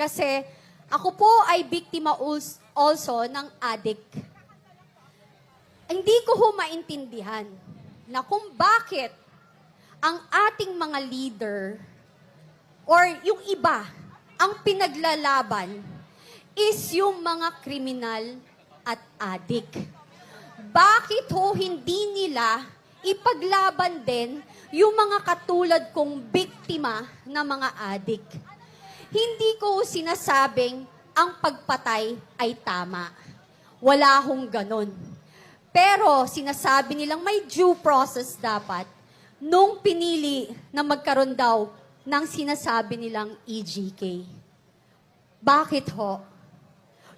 Kasi ako po ay biktima also ng addict. Hindi ko ho maintindihan na kung bakit ang ating mga leader or yung iba ang pinaglalaban is yung mga kriminal at addict. Bakit ho hindi nila ipaglaban din yung mga katulad kong biktima na mga addict? Hindi ko sinasabing ang pagpatay ay tama. Wala hong ganon. Pero sinasabi nilang may due process dapat nung pinili na magkaroon daw ng sinasabi nilang EGK. Bakit ho?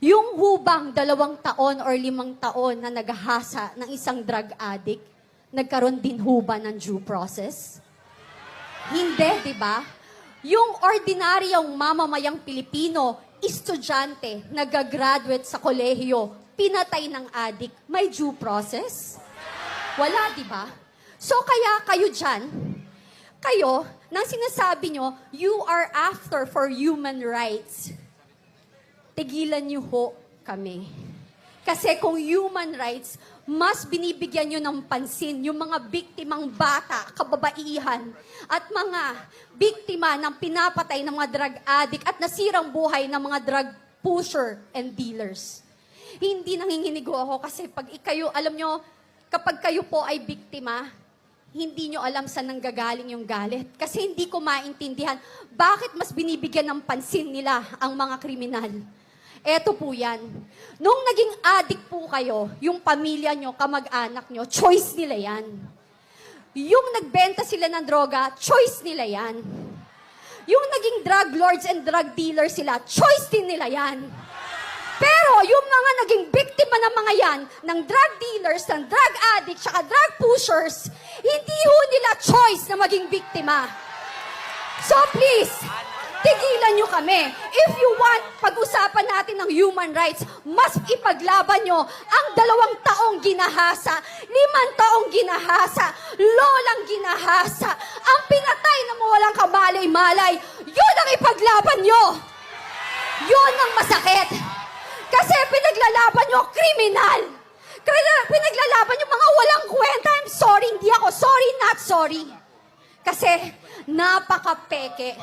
Yung hubang dalawang taon or limang taon na naghahasa ng isang drug addict, nagkaroon din huba ng due process? Hindi, di ba? Yung ordinaryong mamamayang Pilipino, estudyante, nagagraduate sa kolehiyo, pinatay ng addict, may due process? Wala, di ba? So kaya kayo dyan, kayo, nang sinasabi nyo, you are after for human rights, tigilan niyo ho kami. Kasi kung human rights, mas binibigyan nyo ng pansin yung mga biktimang bata, kababaihan, at mga biktima ng pinapatay ng mga drug addict at nasirang buhay ng mga drug pusher and dealers. Hindi nanginginigo ako kasi pag ikayo, alam nyo, kapag kayo po ay biktima, hindi nyo alam saan nanggagaling yung galit. Kasi hindi ko maintindihan bakit mas binibigyan ng pansin nila ang mga kriminal. Eto po yan. Nung naging addict po kayo, yung pamilya nyo, kamag-anak nyo, choice nila yan. Yung nagbenta sila ng droga, choice nila yan. Yung naging drug lords and drug dealers sila, choice din nila yan. Pero yung mga naging biktima ng mga yan, ng drug dealers, ng drug addicts, saka drug pushers, hindi ho nila choice na maging biktima. So please, tigilan nyo kami. If you want, pag-usapan natin ng human rights, mas ipaglaban nyo ang dalawang taong ginahasa, limang taong ginahasa, lolang ginahasa, ang pinatay na mawalang kamalay-malay, yun ang ipaglaban nyo. Yun ang masakit. Kasi pinaglalaban nyo, kriminal. Kaya pinaglalaban nyo mga walang kwenta. I'm sorry, hindi ako sorry, not sorry. Kasi napaka-peke.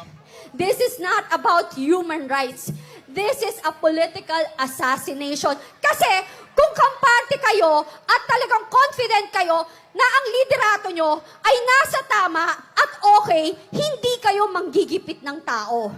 This is not about human rights. This is a political assassination. Kasi kung kampante kayo at talagang confident kayo na ang liderato nyo ay nasa tama at okay, hindi kayo manggigipit ng tao.